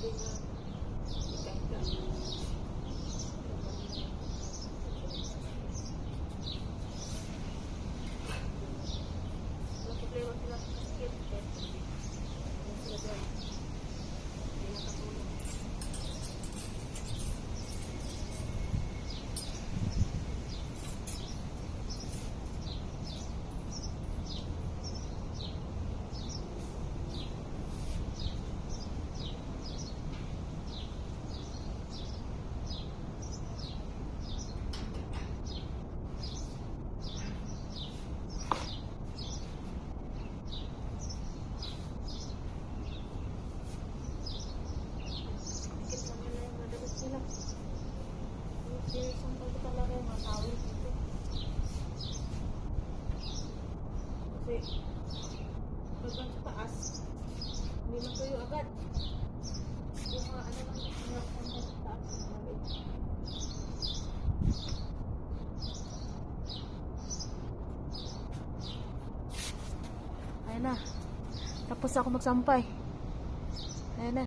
building Kasi, pag sa taas, hindi matuyo agad. Yung mga ano lang, mga sa taas. maliit. Ayan na. Tapos ako magsampay. Ayan na.